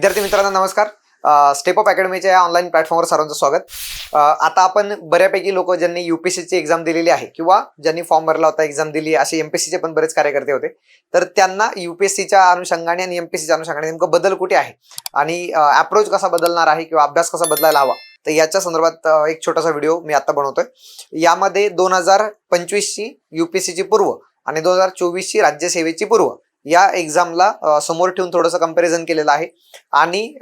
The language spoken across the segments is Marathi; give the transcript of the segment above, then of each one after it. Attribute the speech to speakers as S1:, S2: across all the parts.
S1: विद्यार्थी मित्रांनो नमस्कार. स्टेप अप अकॅडमीच्या या ऑनलाईन प्लॅटफॉर्मवर सर्वांचं स्वागत. आता आपण बऱ्यापैकी लोक ज्यांनी युपीएससीची एक्झाम दिलेली आहे किंवा ज्यांनी फॉर्म भरला होता एक्झाम दिली असे एमपीएससीचे पण बरेच कार्यकर्ते होते. तर त्यांना युपीएससीच्या अनुषंगाने आणि एमपीएससीच्या अनुषंगाने नेमकं बदल कुठे आहे? आणि अप्रोच कसा बदलणार आहे किंवा अभ्यास कसा बदलायला हवा? तर याच्या संदर्भात एक छोटासा व्हिडिओ मी आता बनवतोय. यामध्ये दोन हजार पंचवीसची युपीएससीची पूर्व आणि दोन हजार चोवीसची राज्यसेवेची पूर्व या एक्झामला समोर ठेवून थोडंसं कंपॅरिझन केलेलं आहे. आणि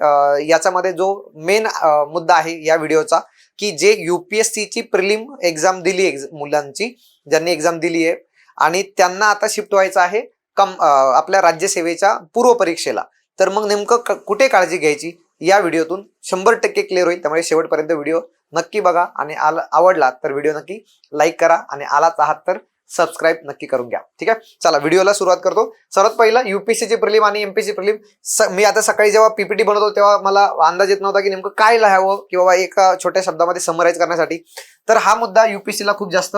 S1: याच्यामध्ये जो मेन मुद्दा आहे या व्हिडिओचा की जे युपीएससीची प्रिलिम एक्झाम दिली आहे मुलांची ज्यांनी एक्झाम दिली आहे आणि त्यांना आता शिफ्ट व्हायचं आहे कम आपल्या राज्यसेवेच्या पूर्व परीक्षेला. तर मग नेमकं क- कुठे काळजी घ्यायची? या व्हिडिओतून शंभर टक्के क्लिअर होईल. त्यामुळे शेवटपर्यंत व्हिडिओ नक्की बघा. आणि आला आवडला तर व्हिडिओ नक्की लाईक करा. आणि आलाच आहात तर सबस्क्राईब नक्की करून घ्या. ठीक आहे? चला व्हिडिओला सुरुवात करतो. सर्वात पहिला युपीसीची प्रिलिम आणि एमपीसी प्रिलिम. मी आता सकाळी जेव्हा पीपीटी बनवतो तेव्हा मला अंदाज येत नव्हता की नेमकं काय लिहावं किंवा एका छोट्या शब्दामध्ये समराईज करण्यासाठी. तर हा मुद्दा युपीसीला खूप जास्त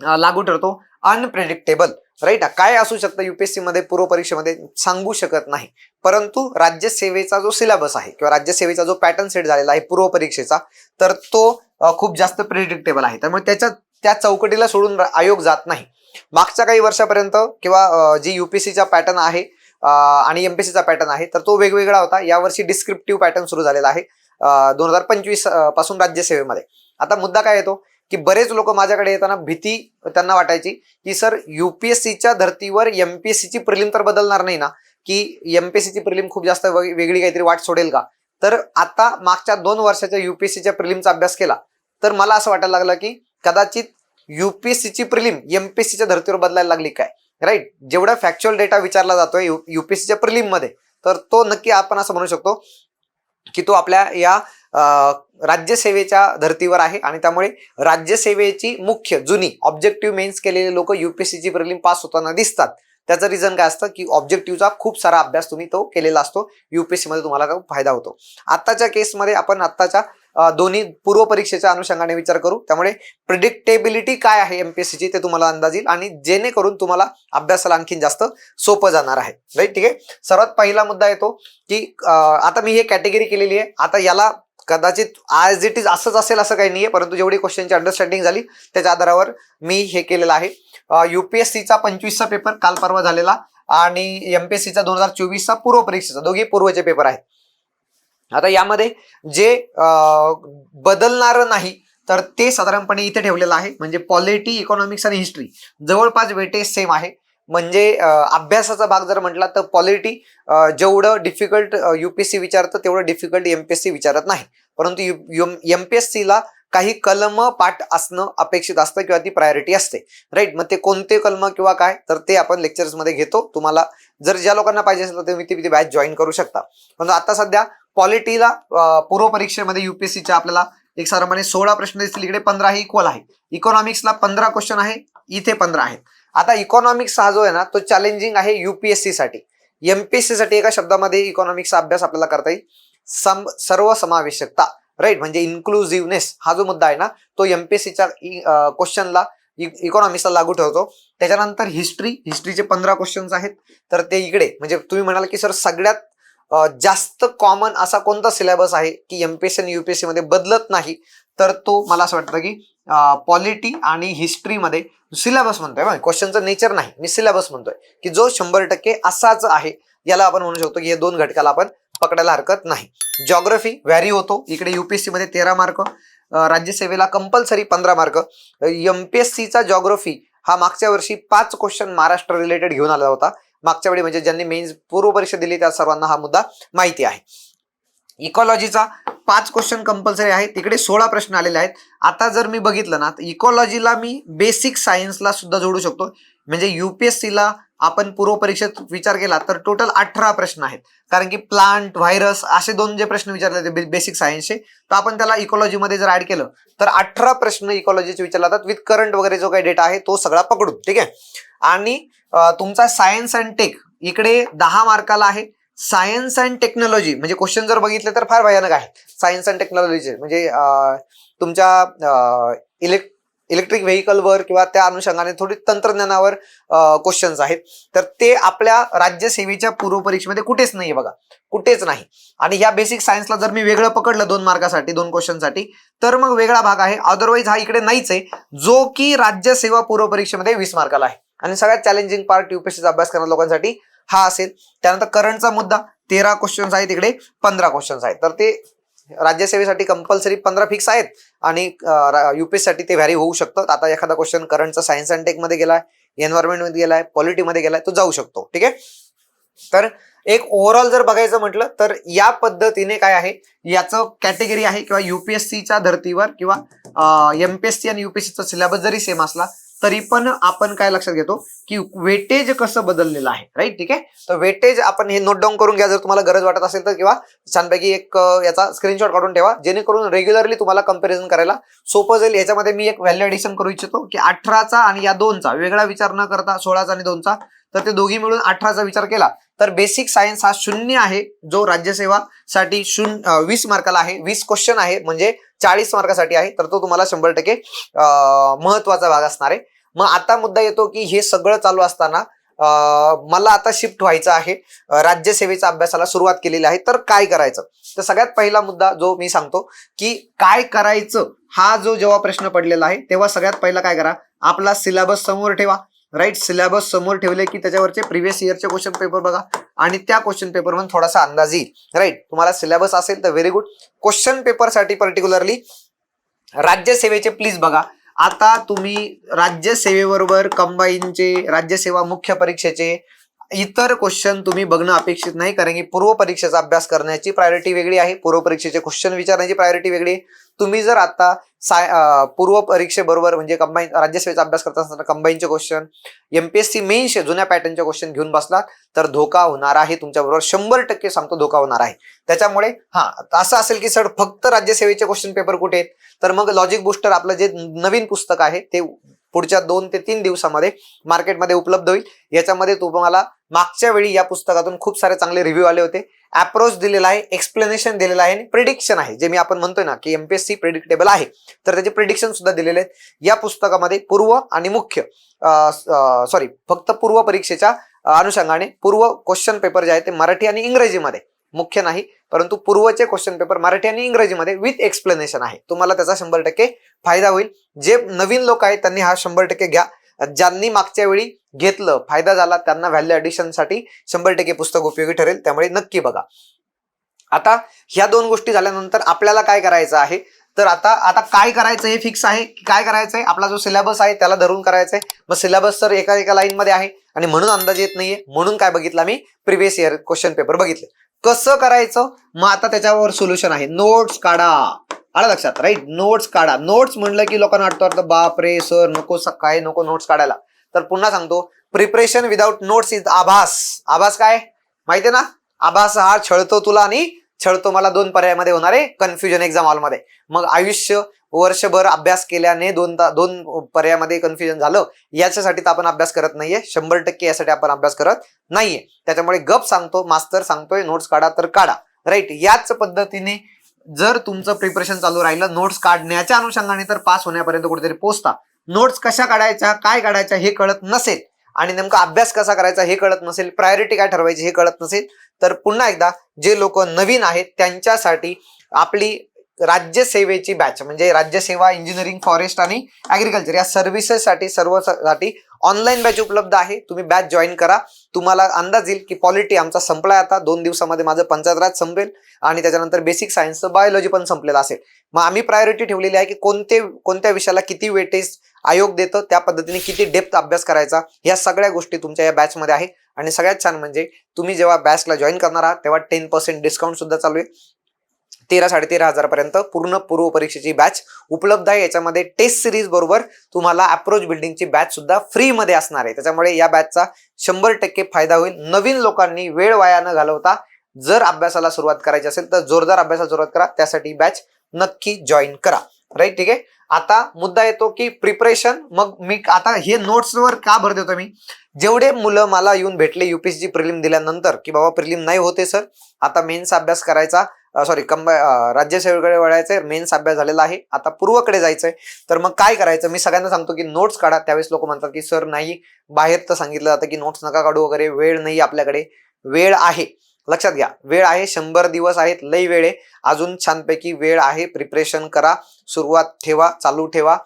S1: लागू ठरतो. अनप्रेडिक्टेबल राईट काय असू शकतं युपीएससी मध्ये पूर्व परीक्षेमध्ये सांगू शकत नाही. परंतु राज्यसेवेचा जो सिलेबस आहे किंवा राज्यसेवेचा जो पॅटर्न सेट झालेला आहे पूर्व परीक्षेचा तर तो खूप जास्त प्रेडिक्टेबल आहे. त्यामुळे त्याच्या त्या चौकटीला सोडून आयोग जात नाही. मागच्या काही वर्षापर्यंत किंवा जी युपीएससीचा पॅटर्न आहे आणि एमपीएससीचा पॅटर्न आहे तर तो वेगवेगळा होता. यावर्षी डिस्क्रिप्टिव्ह पॅटर्न सुरू झालेला आहे दोन हजार पंचवीसपासून राज्यसेवेमध्ये. आता मुद्दा काय येतो? की बरेच लोक माझ्याकडे येताना भीती त्यांना वाटायची की सर युपीएससीच्या धर्तीवर एमपीएससीची प्रिलिम तर बदलणार नाही ना? की एमपीएससीची प्रिलिम खूप जास्त वेग- वेगळी काहीतरी वाट सोडेल का? तर आता मागच्या दोन वर्षाच्या युपीएससीच्या प्रिलिमचा अभ्यास केला तर मला असं वाटायला लागलं की कदाचित युपीएससीची प्रिलिम एमपीएससीच्या धर्तीवर बदलायला लागली काय? राईट जेवढा फॅक्च्युअल डेटा विचारला जातोय युपीएससीच्या प्रिलिममध्ये तर तो नक्की आपण असं म्हणू शकतो की तो आपल्या या राज्यसेवेच्या धर्तीवर आहे आणि त्यामुळे राज्यसेवेची मुख्य जुनी ऑब्जेक्टिव्ह मेन्स केलेले लोक युपीएससीची प्रिलिम पास होताना दिसतात. त्याचं रिझन काय असतं की ऑब्जेक्टिव्हचा खूप सारा अभ्यास तुम्ही तो केलेला असतो. युपीएससीमध्ये तुम्हाला फायदा होतो. आत्ताच्या केसमध्ये आपण आत्ताच्या दोन्ही पूर्व परीक्षेच्या अनुषंगाने विचार करू. त्यामुळे प्रिडिक्टेबिलिटी काय आहे एमपीएससीची ते तुम्हाला अंदाज येईल आणि जेणेकरून तुम्हाला अभ्यासाला आणखीन जास्त सोपं जाणार आहे. राईट ठीक आहे? सर्वात पहिला मुद्दा येतो की आता मी हे कॅटेगरी केलेली आहे. आता याला कदाचित ॲज इट इज असंच असेल असं काही नाहीये परंतु जेवढी क्वेश्चनची अंडरस्टँडिंग झाली त्याच्या आधारावर मी हे केलेलं आहे. युपीएससीचा पंचवीसचा पेपर काल परवा झालेला आणि एमपीएससीचा दोन हजार चोवीसचा पूर्व परीक्षेचा. दोघे पूर्वचे पेपर आहेत. आता यामध्ये जे बदलणार नाही तर ते साधारणपणे इथे ठेवलेलं आहे. म्हणजे पॉलिटी इकॉनॉमिक्स आणि हिस्ट्री जवळपास वेटेज सेम आहे. म्हणजे अभ्यासाचा भाग जर म्हटला तर पॉलिटी जेवढं डिफिकल्ट युपीएससी विचारतं तेवढं डिफिकल्ट एमपीएससी विचारत नाही. परंतु एमपीएससी ला काही कलम पाठ असणं अपेक्षित असतं किंवा ती प्रायोरिटी असते. राईट मग ते कोणते कलम किंवा काय तर ते आपण लेक्चर्समध्ये घेतो. तुम्हाला जर ज्या लोकांना पाहिजे असेल तर तुम्ही ती बॅच जॉईन करू शकता. पण आता सध्या पॉलिटीला पूर्व परीक्षेमध्ये युपीएससीच्या आपल्याला एक साधारणपणे सोळा प्रश्न दिसतील. इकडे पंधरा ही इक्वल आहे इकॉनॉमिक्सला पंधरा क्वेश्चन आहे इथे पंधरा आहेत. आता इकॉनॉमिक्स हा जो आहे ना तो चॅलेंजिंग आहे युपीएससी साठी. एमपीएससी साठी एका शब्दामध्ये इकॉनॉमिक्सचा अभ्यास आपल्याला करता येईल. सम सर्व समावेशकता राईट म्हणजे इन्क्लुझिव्हनेस हा जो मुद्दा आहे ना तो एमपीएससीच्या क्वेश्चनला इकॉनॉमिक्सला लागू ठेवतो. त्याच्यानंतर हिस्ट्री हिस्ट्रीचे पंधरा क्वेश्चन्स आहेत. तर ते इकडे म्हणजे तुम्ही म्हणाल की सर सगळ्यात जास्त कॉमन असा कोणता सिलेबस आहे की एमपीएससी आणि युपीएससी मध्ये बदलत नाही? तर तो मला असं वाटतं की पॉलिटी आणि हिस्ट्रीमध्ये सिलेबस म्हणतोय. क्वेश्चनचं नेचर नाही. मी सिलेबस म्हणतोय की जो शंभर टक्के असाच आहे याला आपण म्हणू शकतो की हे दोन घटकाला आपण पकडायला हरकत नाही. जॉग्रफी व्हॅरी होतो. इकडे युपीएससी मध्ये तेरा मार्क राज्यसेवेला कंपल्सरी पंधरा मार्क. एमपीएससीचा जॉग्रफी हा मागच्या वर्षी पाच क्वेश्चन महाराष्ट्र रिलेटेड घेऊन आला होता. मागच्या वेळी म्हणजे ज्यांनी मेन्स पूर्व परीक्षा दिली त्या सर्वांना हा मुद्दा माहिती आहे. इकॉलॉजीचा पाच क्वेश्चन कंपल्सरी आहे. तिकडे सोळा प्रश्न आलेले आहेत. आता जर मी बघितलं ना तर इकॉलॉजीला मी बेसिक सायन्सला सुद्धा जोडू शकतो. म्हणजे युपीएससीला आपण पूर्व परीक्षेत विचार केला तर टोटल अठरा प्रश्न आहेत. कारण की प्लांट व्हायरस असे दोन जे प्रश्न विचारले जाते बेसिक सायन्सचे तर आपण त्याला इकॉलॉजीमध्ये जर ऍड केलं तर अठरा प्रश्न इकॉलॉजीचे विचारले जातात. विथ करंट वगैरे जो काही डेटा आहे तो सगळा पकडून. ठीक आहे? आणि तुमचा सायन्स अँड टेक इकडे दहा मार्काला आहे. सायन्स अँड टेक्नॉलॉजी म्हणजे क्वेश्चन जर बघितले तर फार भयानक आहे सायन्स अँड टेक्नॉलॉजीचे म्हणजे तुमच्या इलेक् इलेक्ट्रिक व्हेकलवर किंवा त्या अनुषंगाने थोडी तंत्रज्ञानावर क्वेश्चन्स आहेत. तर ते आपल्या राज्यसेवेच्या पूर्व परीक्षेमध्ये कुठेच नाही बघा. कुठेच नाही. आणि ह्या बेसिक सायन्सला जर मी वेगळं पकडलं दोन मार्कासाठी दोन क्वेश्चनसाठी तर मग वेगळा भाग आहे. अदरवाईज हा इकडे नाहीच आहे. जो की राज्यसेवा पूर्व परीक्षेमध्ये वीस मार्काला आहे. आणि सगळ्यात चॅलेंजिंग पार्ट युपीएससीचा अभ्यास करणाऱ्या लोकांसाठी हा असेल. त्यानंतर करंटचा मुद्दा तेरा क्वेश्चन्स आहेत तिकडे पंधरा क्वेश्चन्स आहेत. तर ते राज्यसेवेसाठी कंपल्सरी पंधरा फिक्स आहेत आणि युपीएससाठी ते व्हॅरी होऊ शकतं आता एखादा क्वेश्चन करंटचा सायन्स अँड टेकमध्ये गेलाय एन्व्हायरमेंटमध्ये गेलाय पॉलिटीमध्ये गेलाय तो जाऊ शकतो. ठीक आहे? तर एक ओव्हरऑल जर बघायचं म्हटलं तर या पद्धतीने काय आहे? याचं कॅटेगरी आहे किंवा युपीएससीच्या धर्तीवर किंवा एमपीएससी आणि युपीएससीचा सिलेबस जरी सेम असला तरी पण आपण काय लक्षात घेतो की वेटेज कसं बदललेलं आहे राईट ठीक आहे? तर वेटेज आपण हे नोट डाऊन करून घ्या जर तुम्हाला गरज वाटत असेल तर किंवा छानपैकी एक याचा स्क्रीनशॉट काढून ठेवा जेणेकरून रेग्युलरली तुम्हाला कंपॅरिझन करायला सोपं जाईल. याच्यामध्ये मी एक व्हॅल्यू ऍडिशन करू इच्छितो की अठराचा आणि या दोनचा वेगळा विचार न करता सोळाचा आणि दोनचा तर ते दोघी मिळून अठराचा विचार केला. तर बेसिक सायन्स हा शून्य आहे जो राज्यसेवा साठी शून्य वीस मार्काला आहे. वीस क्वेश्चन आहे म्हणजे चाळीस मार्कासाठी आहे. तर तो तुम्हाला शंभर टक्के महत्त्वाचा भाग असणार आहे. मग आता मुद्दा येतो की हे सगळं चालू असताना मला आता शिफ्ट व्हायचं आहे. राज्यसेवेच्या अभ्यासाला सुरुवात केलेली आहे. तर काय करायचं? तर सगळ्यात पहिला मुद्दा जो मी सांगतो की काय करायचं हा जो जेव्हा प्रश्न पडलेला आहे तेव्हा सगळ्यात पहिला काय करा? आपला सिलेबस समोर ठेवा. राईट सिलेबस समोर ठेवले की त्याच्यावरचे प्रिव्हियस इयरचे क्वेश्चन पेपर बघा. आणि त्या क्वेश्चन पेपरमध्ये थोडासा अंदाज येईल. राईट तुम्हाला सिलेबस असेल तर व्हेरी गुड क्वेश्चन पेपरसाठी पर्टिक्युलरली राज्यसेवेचे प्लीज बघा. आता तुम्ही राज्यसेवेबरोबर कंबाईनचे राज्यसेवा मुख्य परीक्षेचे इतर क्वेश्चन तुम्ही बघणं अपेक्षित नाही कारण की पूर्व परीक्षेचा अभ्यास करण्याची प्रायोरिटी वेगळी आहे पूर्व परीक्षेचे क्वेश्चन विचारण्याची प्रायोरिटी वेगळी. तुम्ही जर आता साय पूर्व परीक्षेबरोबर म्हणजे कंबाईन राज्यसेवेचा अभ्यास करत असताना कंबाईनचे क्वेश्चन एमपीएससी मेन्सचे जुन्या पॅटर्नचे क्वेश्चन घेऊन बसलात तर धोका होणार आहे तुमच्याबरोबर. शंभर टक्के सांगतो धोका होणार आहे. त्याच्यामुळे हा असं असेल की सर फक्त राज्यसेवेचे क्वेश्चन पेपर कुठे आहेत? तर मग लॉजिक बुस्टर आपलं जे नवीन पुस्तक आहे ते पुढच्या दोन ते तीन दिवसामध्ये मार्केटमध्ये उपलब्ध होईल. याच्यामध्ये तुम्हाला मागच्या वेळी या पुस्तकातून खूप सारे चांगले रिव्ह्यू आले होते. अप्रोच दिलेला आहे एक्सप्लेनेशन दिलेलं आहे आणि प्रिडिक्शन आहे. जे मी आपण म्हणतोय ना की एमपीएससी प्रिडिक्टेबल आहे. तर त्याचे प्रिडिक्शन सुद्धा दिलेले आहेत. या पुस्तकामध्ये पूर्व आणि मुख्य सॉरी फक्त पूर्व परीक्षेच्या अनुषंगाने पूर्व क्वेश्चन पेपर जे आहे ते मराठी आणि इंग्रजीमध्ये. मुख्य नाही परंतु पूर्वचे क्वेश्चन पेपर मराठी आणि इंग्रजीमध्ये विथ एक्सप्लेनेशन आहे. तुम्हाला त्याचा शंभर टक्के फायदा होईल. जे नवीन लोक आहेत त्यांनी हा शंभर टक्के घ्या. ज्यांनी मागच्या वेळी घेतलं फायदा झाला त्यांना व्हॅल्यू ॲडिशनसाठी शंभर टक्के पुस्तक उपयोगी ठरेल त्यामुळे नक्की बघा. आता ह्या दोन गोष्टी झाल्यानंतर आपल्याला काय करायचं आहे? तर आता आता काय करायचं हे फिक्स आहे? की काय करायचं आहे? आपला जो सिलेबस आहे त्याला धरून करायचं आहे. मग सिलेबस तर एका एका लाईन मध्ये आहे. आणि म्हणून अंदाज येत नाहीये. म्हणून काय बघितलं मी प्रिव्हियस इयर क्वेश्चन पेपर बघितले. कसं करायचं? मग आता त्याच्यावर सोल्युशन आहे. नोट्स काढा. आला लक्षात? राईट नोट्स काढा. नोट्स म्हणलं की लोकांना वाटतं बाप रे सर नको स- काय नको नोट्स काढायला. तर पुन्हा सांगतो. प्रिपरेशन विदाउट नोट्स इज आभास. आभास काय? माहितीये ना? आभास हा छळतो तुला आणि छळतो मला दोन पर्यायामध्ये होणार आहे. कन्फ्युजन एक्झाम हॉलमध्ये मग आयुष्य वर्षभर अभ्यास केल्याने दोन दोन पर्यायामध्ये कन्फ्युजन झालं. याच्यासाठी तर आपण अभ्यास करत नाहीये. शंभर टक्के यासाठी आपण अभ्यास करत नाहीये. त्याच्यामुळे गप सांगतो मास्तर सांगतोय नोट्स काढा तर काढा. राईट याच पद्धतीने जर तुमचं प्रिपरेशन चालू राहिलं नोट्स काढण्याच्या अनुषंगाने तर पास होण्यापर्यंत कुठेतरी पोहोचता. नोट्स कशा काढायच्या काय काढायच्या हे कळत नसेल. आणि नेमका अभ्यास कसा करायचा हे कळत नसेल. प्रायोरिटी काय ठरवायची हे कळत नसेल. तर पुन्हा एकदा जे लोक नवीन आहेत त्यांच्यासाठी आपली राज्यसेवेची बॅच म्हणजे राज्यसेवा इंजिनिअरिंग फॉरेस्ट आणि ऍग्रिकल्चर या सर्व्हिसेससाठी सर्वसाठी ऑनलाईन बॅच उपलब्ध आहे. तुम्ही बॅच जॉईन करा. तुम्हाला अंदाज येईल की पॉलिटी आमचा संपलाय आता. दोन दिवसामध्ये माझं पंचायत राज संपेल आणि त्याच्यानंतर बेसिक सायन्सचं बायोलॉजी पण संपलेलं असेल. मग आम्ही प्रायोरिटी ठेवलेली आहे की कोणते कोणत्या विषयाला किती वेटेज आयोग देतं त्या पद्धतीने किती डेप्थ अभ्यास करायचा या सगळ्या गोष्टी तुमच्या या बॅचमध्ये आहे. आणि सगळ्यात छान म्हणजे तुम्ही जेव्हा बॅचला जॉईन करणार आहात तेव्हा टेन पर्सेंट डिस्काउंट सुद्धा चालू आहे. तेरा साडेतेरा हजारपर्यंत पूर्ण पूर्व परीक्षेची बॅच उपलब्ध आहे. याच्यामध्ये टेस्ट सिरीज बरोबर तुम्हाला अप्रोच बिल्डिंगची बॅच सुद्धा फ्रीमध्ये असणार आहे. त्याच्यामुळे या बॅचचा शंभर टक्के फायदा होईल. नवीन लोकांनी वेळ वाया न घालवता जर अभ्यासाला सुरुवात करायची असेल तर जोरदार अभ्यासाला सुरुवात करा. त्यासाठी बॅच नक्की जॉईन करा. राईट ठीक आहे? आता मुद्दा येतो की प्रिपरेशन मग मी आता हे नोट्सवर का भर देतो मी? जेवढे मुलं मला येऊन भेटले युपीएससी प्रिलिम दिल्यानंतर की बाबा प्रिलिम नाही होते सर आता मेन्स अभ्यास करायचा. सॉरी कंब अं, राज्यसेवेकडे वळायचंय. मेन्स अभ्यास झालेला आहे. आता पूर्वकडे जायचंय. तर मग काय करायचं? मी सगळ्यांना सांगतो की नोट्स काढा. त्यावेळेस लोक म्हणतात की सर नाही. बाहेर तर सांगितलं जातं की नोट्स नका काढू वगैरे. वेळ नाही आपल्याकडे. वेळ आहे. लक्षात घ्या. वेळ आहे. शंभर दिवस आहेत. लई वेळ आहे. अजून छानपैकी वेळ आहे. प्रिपरेशन करा. सुरुवात ठेवा. चालू ठेवा.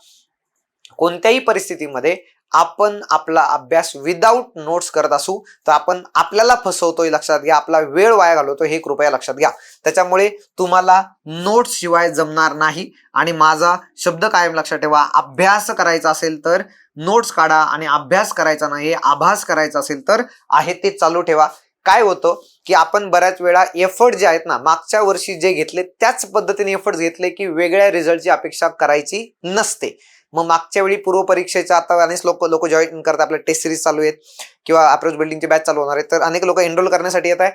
S1: कोणत्याही परिस्थितीमध्ये आपण आपला अभ्यास विदाऊट नोट्स करत असू तर आपण आपल्याला फसवतोय लक्षात घ्या. आपला वेळ वाया घालवतो हे कृपया लक्षात घ्या. त्याच्यामुळे तुम्हाला नोट्स शिवाय जमणार नाही. आणि माझा शब्द कायम लक्षात ठेवा. अभ्यास करायचा असेल तर नोट्स काढा आणि अभ्यास करायचा नाही आभास करायचा असेल तर आहे ते चालू ठेवा. काय होतं की आपण बऱ्याच वेळा एफर्ट जे आहेत ना मागच्या वर्षी जे घेतले त्याच पद्धतीने एफर्ट घेतले की वेगळ्या रिझल्टची अपेक्षा करायची नसते. मग मागच्या वेळी पूर्व परीक्षेच्या आता अनेक लोक लोक जॉईन करतात. आपल्या टेस्ट सिरीज चालू आहेत किंवा अप्रोच बिल्डिंगची बॅच चालू होणार आहे तर अनेक लोक एनरोल करण्यासाठी येत आहे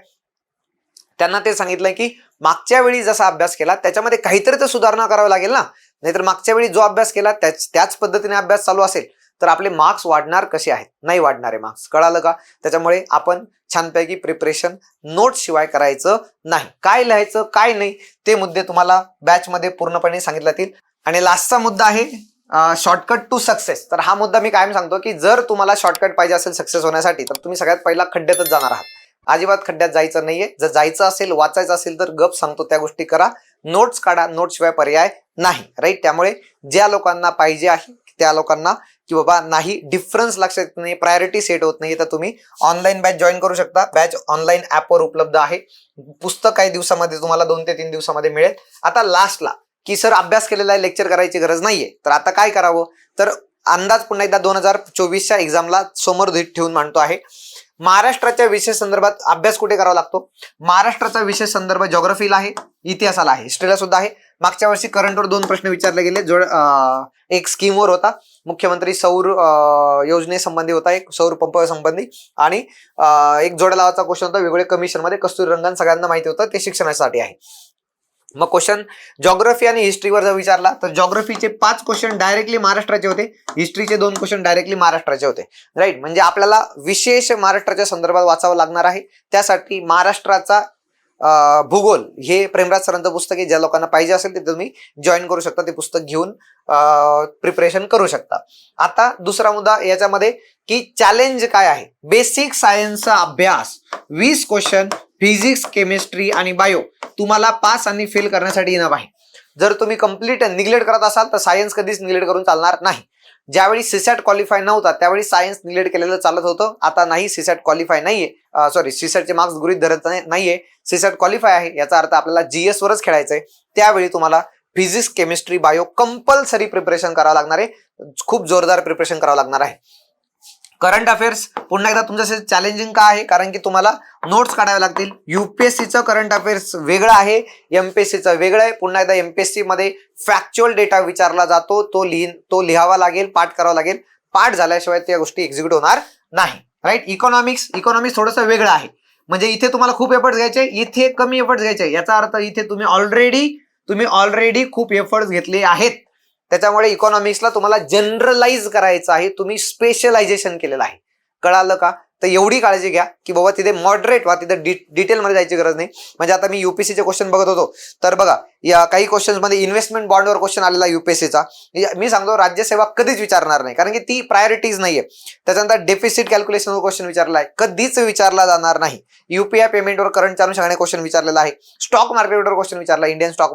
S1: त्यांना ते सांगितलंय की मागच्या वेळी जसा अभ्यास केला त्याच्यामध्ये काहीतरी तर सुधारणा करावी लागेल ना. नाहीतर मागच्या वेळी जो अभ्यास केला त्याच त्याच पद्धतीने अभ्यास चालू असेल तर आपले मार्क्स वाढणार कसे आहेत? नाही वाढणारे मार्क्स कळालं का? त्याच्यामुळे आपण छानपैकी प्रिपरेशन नोट शिवाय करायचं नाही. काय लिहायचं काय नाही ते मुद्दे तुम्हाला बॅचमध्ये पूर्णपणे सांगितले जातील. आणि लास्टचा मुद्दा आहे शॉर्टकट टू सक्सेस तर हा मुद्दा मी कायम सांगतो की जर तुम्हाला शॉर्टकट पाहिजे असेल सक्सेस होण्यासाठी तर तुम्ही सगळ्यात पहिला खड्ड्यातच जाणार आहात. अजिबात खड्ड्यात जायचं नाहीये. जर जायचं असेल वाचायचं असेल तर गप सांगतो त्या गोष्टी करा. नोट्स काढा. नोट्स शिवाय पर्याय नाही. राईट त्यामुळे ज्या लोकांना पाहिजे आहे त्या लोकांना की बाबा नाही डिफरन्स लक्षात येत नाही प्रायोरिटी सेट होत नाही तर तुम्ही ऑनलाईन बॅच जॉईन करू शकता. बॅच ऑनलाईन ॲपवर उपलब्ध आहे. पुस्तक काही दिवसामध्ये तुम्हाला दोन ते तीन दिवसामध्ये मिळेल. आता लास्टला की सर अभ्यास केलेला आहे लेक्चर करायची गरज नाहीये. तर आता काय करावं? तर अंदाज पुन्हा एकदा दोन हजार चोवीसच्या एक्झामला समोर धीट ठेवून मांडतो आहे. महाराष्ट्राच्या विषय संदर्भात अभ्यास कुठे करावा लागतो? महाराष्ट्राचा विषय संदर्भ जॉग्रफीला आहे इतिहासाला आहे हिस्ट्रीला सुद्धा आहे. मागच्या वर्षी करंटवर दोन प्रश्न विचारले गेले जोड एक स्कीमवर होता. मुख्यमंत्री सौर योजनेसंबंधी होता एक सौर पंप संबंधी. आणि एक जोड लावाचा क्वेश्चन होता वेगवेगळ्या कमिशनमध्ये कस्तुरी रंगन सगळ्यांना माहिती होतं ते शिक्षणासाठी आहे. मग क्वेश्चन जॉग्रफी आणि हिस्ट्रीवर जर विचारला तर जॉग्रफीचे पाच क्वेश्चन डायरेक्टली महाराष्ट्राचे होते. हिस्ट्रीचे दोन क्वेश्चन डायरेक्टली महाराष्ट्राचे होते. राईट म्हणजे आपल्याला विशेष महाराष्ट्राच्या संदर्भात वाचावं लागणार आहे. त्यासाठी महाराष्ट्राचा भूगोल हे प्रेमराज सरांचं पुस्तक आहे. ज्या लोकांना पाहिजे असेल ते तुम्ही जॉईन करू शकता. ते पुस्तक घेऊन प्रिपरेशन करू शकता. आता दुसरा मुद्दा याच्यामध्ये की चॅलेंज काय आहे? बेसिक सायन्सचा अभ्यास. वीस क्वेश्चन फिजिक्स केमिस्ट्री आणि बायो तुम्हाला पास आणि फेल करण्यासाठी येणार आहे. जर तुम्ही कंप्लीट निग्लेक्ट करत असाल तर सायन्स कधीच निग्लेक्ट करून चालणार नाही. ज्यावेळी सीसॅट क्वालिफाय नव्हता त्यावेळी सायन्स निग्लेक्ट केलेलं चालत होतं. आता नाही सीसॅट क्वालिफाय नाहीये. सॉरी सीसॅटचे मार्क्स गृहित धरत नाही- नाहीये. सीसॅट क्वालिफाय आहे याचा अर्थ आपल्याला जीएस वरच आहे त्यावेळी तुम्हाला physics chemistry bio compulsory preparation करावं लागणार आहे. खूप जोरदार प्रिपरेशन करावं लागणार आहे. करंट अफेअर्स पुन्हा एकदा तुमच्यासाठी चॅलेंजिंग का आहे? कारण की तुम्हाला नोट्स काढावे लागतील. युपीएससीचं करंट अफेअर्स वेगळं आहे. एमपीएससीचं वेगळं आहे. पुन्हा एकदा एमपीएससी मध्ये फॅक्च्युअल डेटा विचारला जातो. तो लिहि तो लिहावा लागेल पाठ करावा लागेल. पाठ झाल्याशिवाय त्या गोष्टी एक्झिक्यूट होणार नाही. राईट इकॉनॉमिक्स इकॉनॉमिक्स थोडंसं वेगळं आहे. म्हणजे इथे तुम्हाला खूप एफर्ट्स घ्यायचे इथे कमी एफर्ट्स घ्यायचे याचा अर्थ इथे तुम्ही ऑलरेडी तुम्ही ऑलरेडी खूप एफर्ट्स घेतले आहेत. त्याच्यामुळे इकॉनॉमिक्सला तुम्हाला जनरलाइज करायचं आहे. तुम्ही स्पेशलायझेशन केलेलं आहे. कळालं का? तर एवढी काळजी घ्या की बाबा तिथे मॉडरेट व्हा तिथे डि डिटेलमध्ये जायची गरज नाही. म्हणजे आता मी युपीएससीचे क्वेश्चन बघत होतो. तर बघा या काही क्वेश्चन्समध्ये इन्व्हेस्टमेंट बॉन्डवर क्वेश्चन आलेला युपीएससीचा मी सांगतो राज्यसेवा कधीच विचारणार नाही. कारण की ती प्रायोरिटीज नाहीये. त्याच्यानंतर डेफिसिट कॅल्क्युलेशनवर क्वेश्चन विचारला आहे कधीच विचारला जाणार नाही. युपीआय पेमेंटवर करंट चालू सांगणे क्वेश्चन विचारलेला आहे. स्टॉक मार्केटवर क्वेश्चन विचारला इंडियन स्टॉक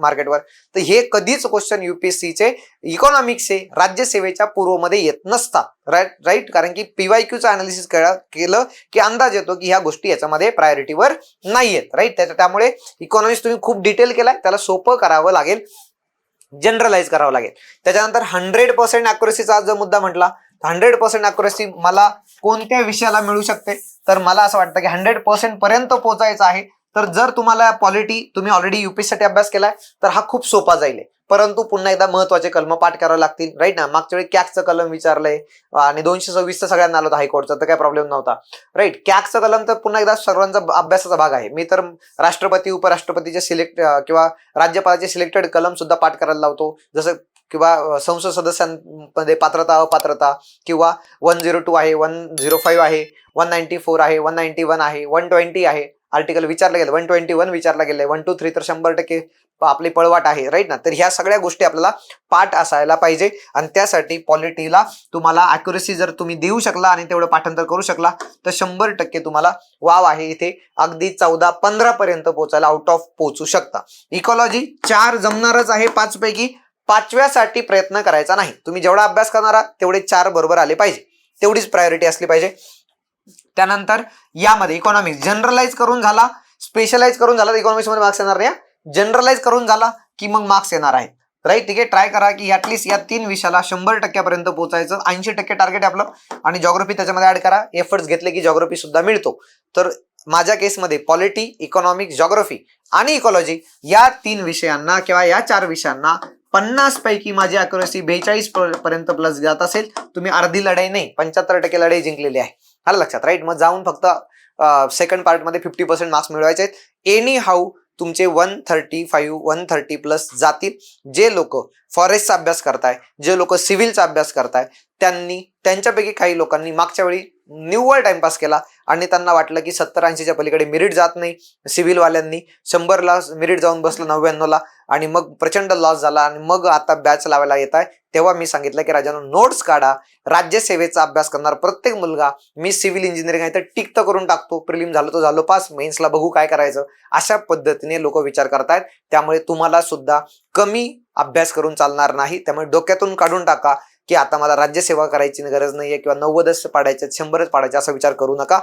S1: मार्केटवर तर हे कधीच क्वेश्चन युपीएससीचे इकॉनॉमिक्स हे राज्यसेवेच्या पूर्वमध्ये येत नसतात. राईट राईट कारण की पीवाय क्यूचं अनालिसिस केलं की अंदाज येतो की ह्या गोष्टी याच्यामध्ये प्रायोरिटीवर नाही आहेत राईट त्याच्या त्यामुळे इकॉनॉमिक्स तुम्ही खूप डिटेल केलाय. त्याला सोपं करावं लागेल. जनरलाइज करावं लागेल. त्याच्यानंतर हंड्रेड पर्सेंट अॅक्युरेसीचा जर मुद्दा म्हटला हंड्रेड पर्सेंट अॅक्युरेसी मला कोणत्या विषयाला मिळू शकते? तर मला असं वाटतं की हंड्रेड पर्सेंट पर्यंत पोहोचायचं आहे. तर जर तुम्हाला पॉलिटी तुम्ही ऑलरेडी युपीएससाठी अभ्यास केलाय तर हा खूप सोपा जाईल. परंतु पुन्हा एकदा महत्त्वाचे कलम पाठ करावे लागतील राईट ना? मागच्या वेळी कॅकचं कलम विचारलंय आणि दोनशे सव्वीसचं सगळ्यांना आलं होतं हायकोर्टचा तर काय प्रॉब्लेम नव्हता. राईट कॅक्सचं कलम तर पुन्हा एकदा सर्वांचा अभ्यासाचा भाग आहे. मी तर राष्ट्रपती उपराष्ट्रपतीचे सिलेक्ट किंवा राज्यपालाचे सिलेक्टेड कलम सुद्धा पाठ करायला लावतो. जसं किंवा संसद सदस्यांमध्ये पात्रता अपात्रता किंवा वन झिरो टू आहे वन झिरो फाईव्ह आहे वन नाईन्टी फोर आहे वन नाईन्टी वन आहे वन ट्वेंटी आहे. आर्टिकल विचारलं गेलं वन ट्वेंटी वन विचारलं गेलं वन टू थ्री तर शंभर टक्के आपली पळवाट आहे राईट ना? तर ह्या सगळ्या गोष्टी आपल्याला पाठ असायला पाहिजे आणि त्यासाठी पॉलिटीला तुम्हाला अॅक्युरेसी जर तुम्ही देऊ शकला आणि तेवढं पाठांतर करू शकला तर शंभर टक्के तुम्हाला वाव आहे इथे अगदी चौदा पंधरा पर्यंत पोहोचायला आउट ऑफ पोहोचू शकता. इकॉलॉजी चार जमणारच आहे पाच पैकी पाचव्यासाठी प्रयत्न करायचा नाही. तुम्ही जेवढा अभ्यास करणार आहात तेवढे चार बरोबर आले पाहिजे. तेवढीच प्रायोरिटी असली पाहिजे. त्यानंतर यामध्ये इकॉनॉमिक्स जनरलाइज करून झाला स्पेशलाइज करून झाला तर इकॉनॉमिक्समध्ये मार्क्स येणार नाही जनरलाइज करून झाला की मग मार्क्स येणार आहेत. राईट ठीक आहे? ट्राय करा की ॲटलिस्ट या तीन विषयाला शंभर टक्क्यापर्यंत पोहोचायचं. ऐंशी टक्के टार्गेट आहे आपलं. आणि जॉग्रफी त्याच्यामध्ये ऍड करा. एफर्ट्स घेतले की जॉग्रफी सुद्धा मिळतो. तर माझ्या केसमध्ये पॉलिटी इकॉनॉमिक्स जॉग्रफी आणि इकॉलॉजी या तीन विषयांना किंवा या चार विषयांना पन्नास पैकी माझी अॅक्युरेसी बेचाळीस पर्यंत प्लस जात असेल तुम्ही अर्धी लढाई नाही पंच्याहत्तर टक्के लढाई जिंकलेली आहे. आलं लक्षात राईट मग जाऊन फक्त सेकंड पार्टमध्ये फिफ्टी पर्सेंट मार्क्स मिळवायचे आहेत. एनी हाऊ तुमचे one thirty five one thirty plus जातील. जे लोक फॉरेस्टचा अभ्यास करताय जे लोक सिव्हिलचा अभ्यास करताय त्यांनी त्यांच्यापैकी काही लोकांनी मागच्या वेळी निव्वळ टाइमपास केला आणि त्यांना वाटलं की सत्तर ऐंशीच्या पलीकडे मिरिट जात नाही. सिव्हिलवाल्यांनी शंभरला मिरिट जाऊन बसलं नव्याण्णवला. आणि मग प्रचंड लॉस झाला आणि मग आता बॅच लावायला येत आहे तेव्हा मी सांगितलं की राजानो नोट्स काढा. राज्यसेवेचा अभ्यास करणार प्रत्येक मुलगा. मी सिव्हिल इंजिनिअरिंग आहे तर टिक तर करून टाकतो. प्रिलिम झालो तो झालो पास मेन्सला बघू काय करायचं. अशा पद्धतीने लोक विचार करतायत. त्यामुळे तुम्हाला सुद्धा कमी अभ्यास करून चालणार नाही. त्यामुळे डोक्यातून काढून टाका की आता मला राज्यसेवा करायची गरज नाहीये किंवा नव्वदच पाडायचे शंभरच पाडायचे असा विचार करू नका.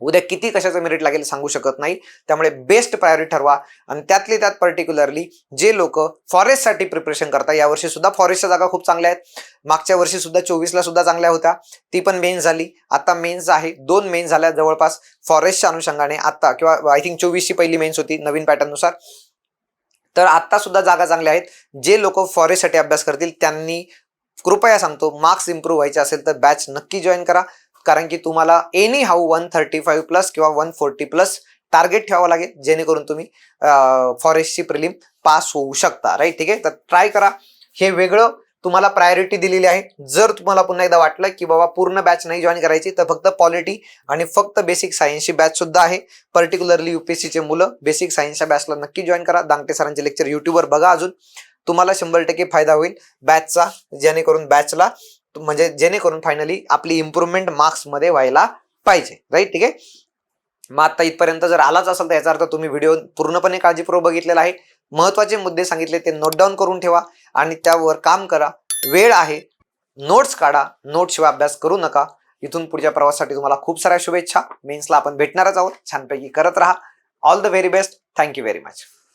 S1: उद्या किती कशाचं मेरिट लागेल सांगू शकत नाही. त्यामुळे बेस्ट प्रायोरिटी ठरवा. आणि त्यातली त्यात पर्टिक्युलरली जे लोक फॉरेस्टसाठी प्रिपरेशन करतात यावर्षी सुद्धा फॉरेस्टच्या जागा खूप चांगल्या आहेत. मागच्या वर्षी सुद्धा चोवीसला सुद्धा चांगल्या होत्या. ती पण मेन झाली. आता मेन्स आहे दोन मेन्स झाल्या जवळपास फॉरेस्टच्या अनुषंगाने आता किंवा आय थिंक चोवीसची पहिली मेन्स होती नवीन पॅटर्ननुसार तर आता सुद्धा जागा चांगल्या आहेत. जे लोक फॉरेस्टसाठी अभ्यास करतील त्यांनी कृपया सांगतो मार्क्स इम्प्रूव्ह व्हायचे असेल तर बॅच नक्की जॉईन करा. कारण की तुम्हाला anyhow one thirty five plus किंवा वन फोर्टी प्लस टार्गेट ठेवावं लागेल जेणेकरून तुम्ही फॉरेस्टची प्रिलिम पास होऊ शकता. राईट ठीक आहे? तर ट्राय करा. हे वेगळं तुम्हाला प्रायोरिटी दिलेली आहे. जर तुम्हाला पुन्हा एकदा वाटलं की बाबा पूर्ण बॅच नाही जॉईन करायची तर फक्त पॉलिटी आणि फक्त बेसिक सायन्सची बॅच सुद्धा आहे. पर्टिक्युलरली युपीएससीचे मुलं बेसिक सायन्सच्या बॅचला नक्की जॉईन करा. दांगटे सरांचे लेक्चर युट्यूबवर बघा अजून. तुम्हाला शंभर टक्के फायदा होईल बॅचचा जेणेकरून बॅचला म्हणजे जेणेकरून फायनली आपली इम्प्रुव्हमेंट मार्क्समध्ये व्हायला पाहिजे. राईट ठीक आहे? मग आता इथपर्यंत जर आलाच असेल तर याचा अर्थ तुम्ही व्हिडिओ पूर्णपणे काळजीपूर्वक बघितलेला आहे. महत्त्वाचे मुद्दे सांगितले ते नोट डाऊन करून ठेवा आणि त्यावर काम करा. वेळ आहे. नोट्स काढा. नोट्सशिवाय अभ्यास करू नका. इथून पुढच्या प्रवासासाठी तुम्हाला खूप साऱ्या शुभेच्छा. मेन्सला आपण भेटणारच आहोत. छानपैकी करत राहा. All the very best thank you very much